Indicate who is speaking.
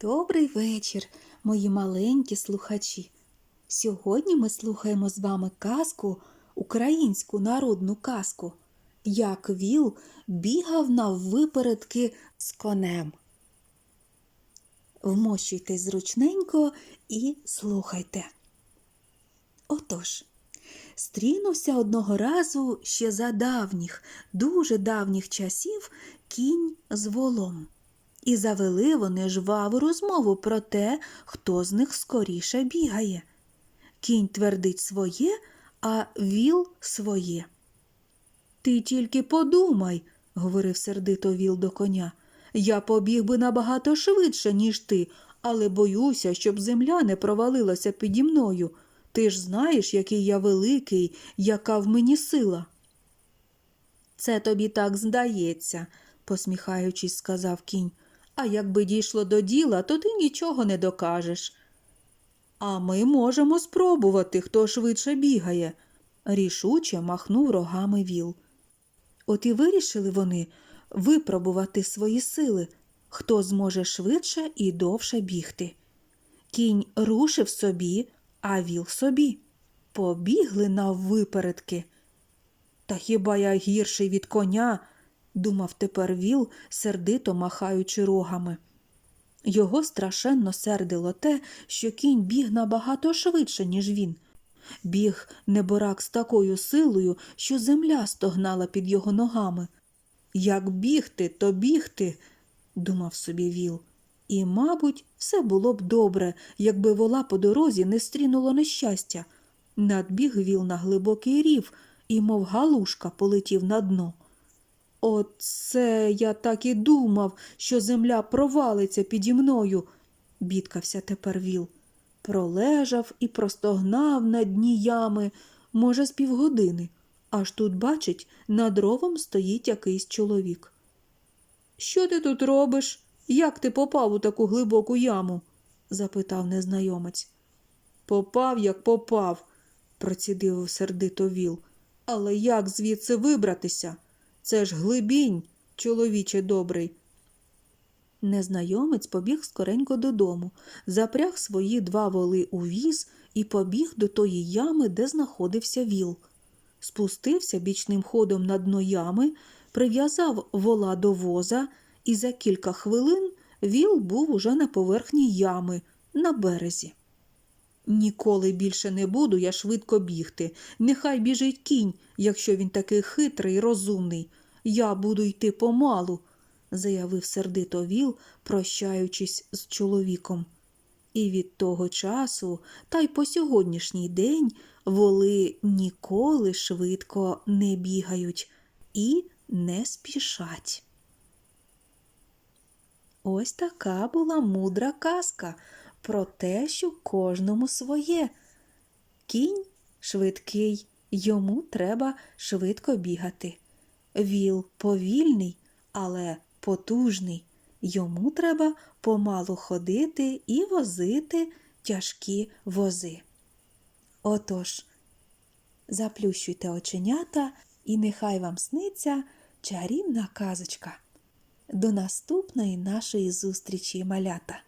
Speaker 1: Добрий вечір, мої маленькі слухачі. Сьогодні ми слухаємо з вами казку, українську народну казку, як віл бігав на випередки з конем. Вмощуйтесь зручненько і слухайте. Отож, стрінувся одного разу ще за давніх, дуже давніх часів кінь з волом. І завели вони жваву розмову про те, хто з них скоріше бігає. Кінь твердить своє, а віл своє. Ти тільки подумай, говорив сердито віл до коня. Я побіг би набагато швидше, ніж ти, але боюся, щоб земля не провалилася піді мною. Ти ж знаєш, який я великий, яка в мені сила. Це тобі так здається, посміхаючись, сказав кінь. А якби дійшло до діла, то ти нічого не докажеш. А ми можемо спробувати, хто швидше бігає, рішуче махнув рогами віл. От і вирішили вони випробувати свої сили, хто зможе швидше і довше бігти. Кінь рушив собі, а віл собі. Побігли наввипередки. Та хіба я гірший від коня? Думав тепер віл, сердито махаючи рогами. Його страшенно сердило те, що кінь біг набагато швидше, ніж він. Біг неборак з такою силою, що земля стогнала під його ногами. Як бігти, то бігти, думав собі віл. І, мабуть, все було б добре, якби вола по дорозі не стрінуло нещастя. Надбіг віл на глибокий рів і, мов галушка, полетів на дно. Оце я так і думав, що земля провалиться піді мною, бідкався тепер віл. Пролежав і простогнав на дні ями, може, з півгодини, аж тут, бачить, над ровом стоїть якийсь чоловік. Що ти тут робиш? Як ти попав у таку глибоку яму? запитав незнайомець. Попав, як попав, процідив сердито віл. Але як звідси вибратися? Це ж глибінь, чоловіче добрий. Незнайомець побіг скоренько додому, запряг свої два воли у віз і побіг до тої ями, де знаходився віл. Спустився бічним ходом на дно ями, прив'язав вола до воза, і за кілька хвилин віл був уже на поверхні ями, на березі. Ніколи більше не буду я швидко бігти. Нехай біжить кінь, якщо він такий хитрий і розумний. Я буду йти помалу, заявив сердито віл, прощаючись з чоловіком. І від того часу, та й по сьогоднішній день воли ніколи швидко не бігають і не спішать. Ось така була мудра казка про те, що кожному своє. Кінь швидкий, йому треба швидко бігати. Віл повільний, але потужний. Йому треба помалу ходити і возити тяжкі вози. Отож, заплющуйте оченята, і нехай вам сниться чарівна казочка. До наступної нашої зустрічі, малята!